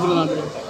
드러나더라고요.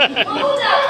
Hold up!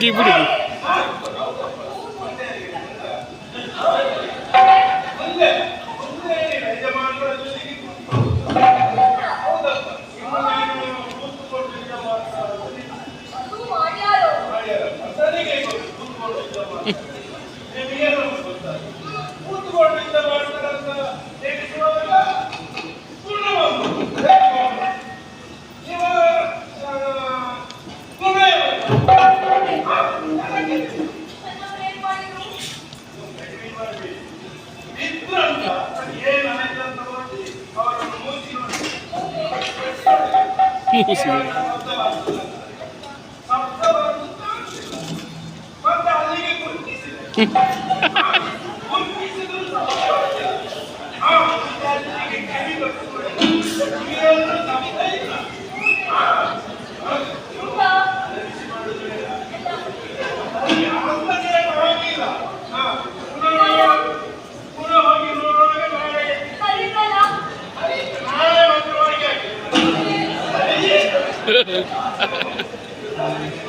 Dibu Dibu Hehehe Thank you.